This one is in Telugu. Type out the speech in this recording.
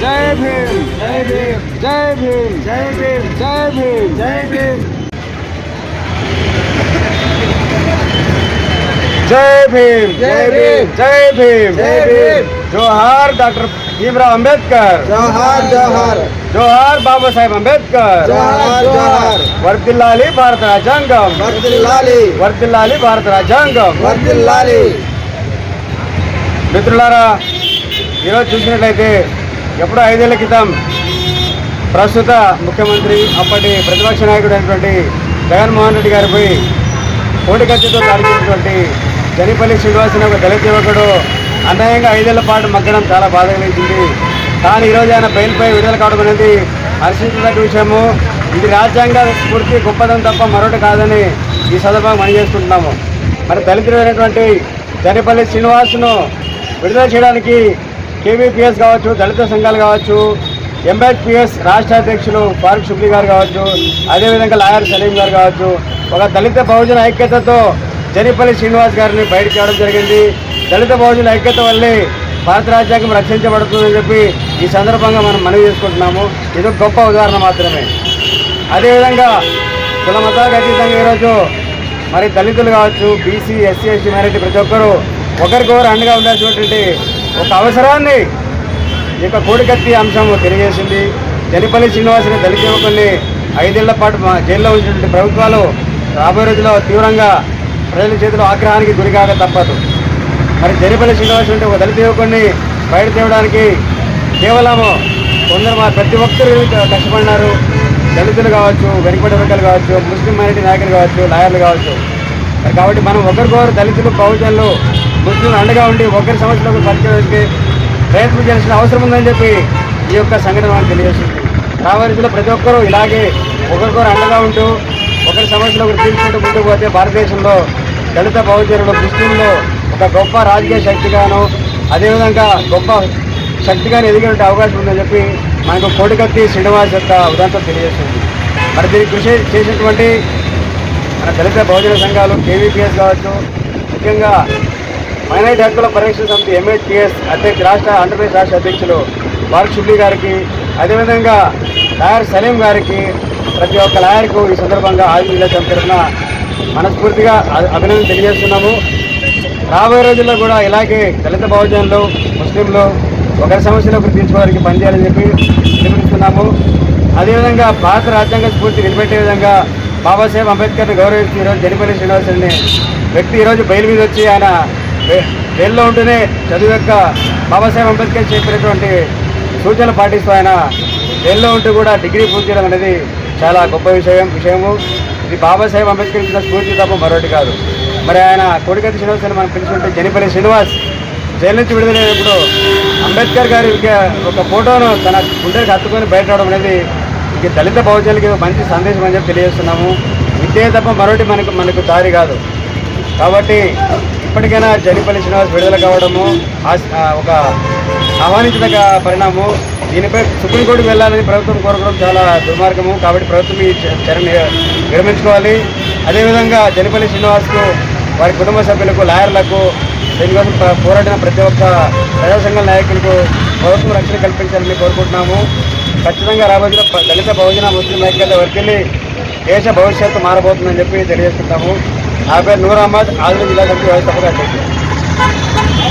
జై భీమ్ జై భీమ్ జై భీమ్ జై భీమ్ జై భీమ్ జై భీమ్ జై భీమ్ జై భీమ్ జై భీమ్ జై భీమ్ జోహార్ డాక్టర్ భీమరావ్ అంబేద్కర్ జోహార్ జోహార్ జోహార్ బాబాసాహెబ్ అంబేద్కర్ జోహార్ జోహార్ వర్దిల్లాలి భారత రాజ్యాంగం వర్దిల్లాలి వర్దిల్లాలి భారత రాజ్యాంగం వర్దిల్లాలి మిత్రులారా ఈరోజు చూసినట్లయితే ఎప్పుడో ఐదేళ్ళ క్రితం ప్రస్తుత ముఖ్యమంత్రి అప్పటి ప్రతిపక్ష నాయకుడు అయినటువంటి జగన్మోహన్ రెడ్డి గారిపై కోటి ఖర్చుతో దాడి జనిపల్లి శ్రీనివాస్ అనే ఒక దళిత యువకుడు అన్యాయంగా ఐదేళ్ళ పాటు మగ్గడం చాలా బాధ కలిగించింది కానీ ఈరోజు ఆయన బెయిల్పై విడుదల కావడం అనేది హర్షించదగ్గ విషయము. ఇది రాజ్యాంగ స్ఫూర్తి గొప్పదం తప్ప మరొకటి కాదని ఈ సందర్భంగా మనిచేసుకుంటున్నాము మరి దళితుడైనటువంటి జనిపల్లి శ్రీనివాస్ను విడుదల చేయడానికి కేవీపీఎస్ కావచ్చు దళిత సంఘాలు కావచ్చు ఎంబైపిఎస్ రాష్ట్ర అధ్యక్షులు ఫారూక్ షుబ్లీ గారు కావచ్చు అదేవిధంగా లాయర్ సలీం గారు కావచ్చు ఒక దళిత బహుజన ఐక్యతతో జనిపల్లి శ్రీనివాస్ గారిని బయటకు తేవడం జరిగింది. దళిత బహుజన ఐక్యత వల్లే భారత రాజ్యాంగం రక్షించబడుతుందని చెప్పి ఈ సందర్భంగా మనం మనవి చేసుకుంటున్నాము. ఇది ఒక గొప్ప ఉదాహరణ మాత్రమే. అదేవిధంగా కుల మతాలకు అతీతంగా ఈరోజు మరి దళితులు కావచ్చు బీసీ ఎస్సీ ఎస్టీ మైనారిటీ ప్రతి ఒక్కరూ ఒకరికొకరు అండగా ఉండాల్సినటువంటి ఒక అవసరాన్ని ఈ యొక్క కోడికత్తి అంశం తెలియజేసింది జనిపల్లి శ్రీనివాసుని దళిత యువకుల్ని ఐదేళ్ళ పాటు మా జైల్లో ఉంచినటువంటి ప్రభుత్వాలు రాబోయే రోజుల్లో తీవ్రంగా ప్రజల చేతిలో ఆగ్రహానికి గురికాక తప్పదు. మరి జనిపల్లి శ్రీనివాసు అంటే ఒక దళిత యువకుడిని బయట తేవడానికి కేవలం కొందరు మా ప్రతి ఒక్కరు కష్టపడినారు దళితులు కావచ్చు వెనుకబడి వర్గాలు కావచ్చు ముస్లిం మైనారిటీ నాయకులు కావచ్చు లాయర్లు కావచ్చు. కాబట్టి మనం ఒకరికొకరు దళితులు బహుజనులు ముస్లింలు అండగా ఉండి ఒకరి సమస్యలకు పరిచయానికి ప్రయత్నం చేయాల్సిన అవసరం ఉందని చెప్పి ఈ యొక్క సంఘటన మనకు తెలియజేస్తుంది. రావాల్సిన ప్రతి ఒక్కరూ ఇలాగే ఒకరికొకరు అండగా ఉంటూ ఒకరి సమస్యలకు తీసుకుంటూ ముందుకు పోతే భారతదేశంలో దళిత బహుజనులు ముస్లింలు ఒక గొప్ప రాజకీయ శక్తిగాను అదేవిధంగా గొప్ప శక్తిగాను ఎదిగే అవకాశం ఉందని చెప్పి మనకు కోటికత్తి శ్రీనివాస్ యొక్క ఉదాంతం తెలియజేస్తుంది. మరి దీనికి కృషి చేసినటువంటి మన దళిత బహుజన సంఘాలు కేవీపీఎస్ కావచ్చు ముఖ్యంగా మైనారిటీ హక్కుల పరిరక్షణ సమితి ఎంఏటిఎస్ అధ్యక్ష రాష్ట్ర ఆంధ్రప్రదేశ్ రాష్ట్ర అధ్యక్షులు బారక్ షుబ్లీ గారికి అదేవిధంగా లాయర్ సలీం గారికి ప్రతి ఒక్క లాయర్కు ఈ సందర్భంగా ఆది విలేసం తరఫున మనస్ఫూర్తిగా అభినందన తెలియజేస్తున్నాము. రాబోయే రోజుల్లో కూడా ఇలాగే దళిత బహుజనులు ముస్లింలు ఒకరి సమస్యలకు తీర్చుకోవడానికి పనిచేయాలని చెప్పి పిలుపునిస్తున్నాము అదేవిధంగా భారత రాజ్యాంగ స్ఫూర్తి నిలబెట్టే విధంగా బాబాసాహెబ్ అంబేద్కర్ని గౌరవించి ఈరోజు జనిపల్లి శ్రీనివాసుని వ్యక్తి ఈరోజు బయలు మీద వచ్చి ఆయన జైల్లో ఉంటూనే చదువు యొక్క బాబాసాహెబ్ అంబేద్కర్ చెప్పినటువంటి సూచనలు పాటిస్తూ ఆయన జైల్లో ఉంటూ కూడా డిగ్రీ పూర్తి చేయడం అనేది చాలా గొప్ప విషయం విషయము. ఇది బాబాసాహెబ్ అంబేద్కర్ ఇచ్చిన స్ఫూర్తి తప్ప మరొకటి కాదు. మరి ఆయన కోడికత్తి శ్రీనివాస్ అని మనం పిలుచుకుంటే జనిపల్లి శ్రీనివాస్ జైలు నుంచి విడుదలైనప్పుడు అంబేద్కర్ గారి ఒక- ఫోటోను తన గుండెకి హత్తుకొని బయట రావడం అనేది ఇక దళిత బహుజనులకి మంచి సందేశం అని చెప్పి తెలియజేస్తున్నాము. విద్య తప్ప మరొకటి మనకు మనకు దారి కాదు. కాబట్టి ఇప్పటికైనా జడిపల్లి శ్రీనివాస్ విడుదల కావడము ఒక ఆహ్వానించదగ్గ పరిణామం దీనిపై సుప్రీంకోర్టు వెళ్ళాలని ప్రభుత్వం కోరుకోవడం చాలా దుర్మార్గము. కాబట్టి ప్రభుత్వం ఈ చ- విరమించుకోవాలి. అదేవిధంగా జనిపల్లి శ్రీనివాస్కు వారి కుటుంబ సభ్యులకు లాయర్లకు దీనికోసం పోరాడిన ప్రతి ఒక్క ప్రజా సంఘాల నాయకులకు ప్రభుత్వం రక్షణ కల్పించాలని కోరుకుంటున్నాము. ఖచ్చితంగా రాబోయే దళిత బహుజన ముస్లిం ఐక్యత వర్తిల్లి దేశ భవిష్యత్తు మారబోతుందని చెప్పి తెలియజేస్తున్నాము आप नूर अहमद आलू जिला कमी हो तक अटैक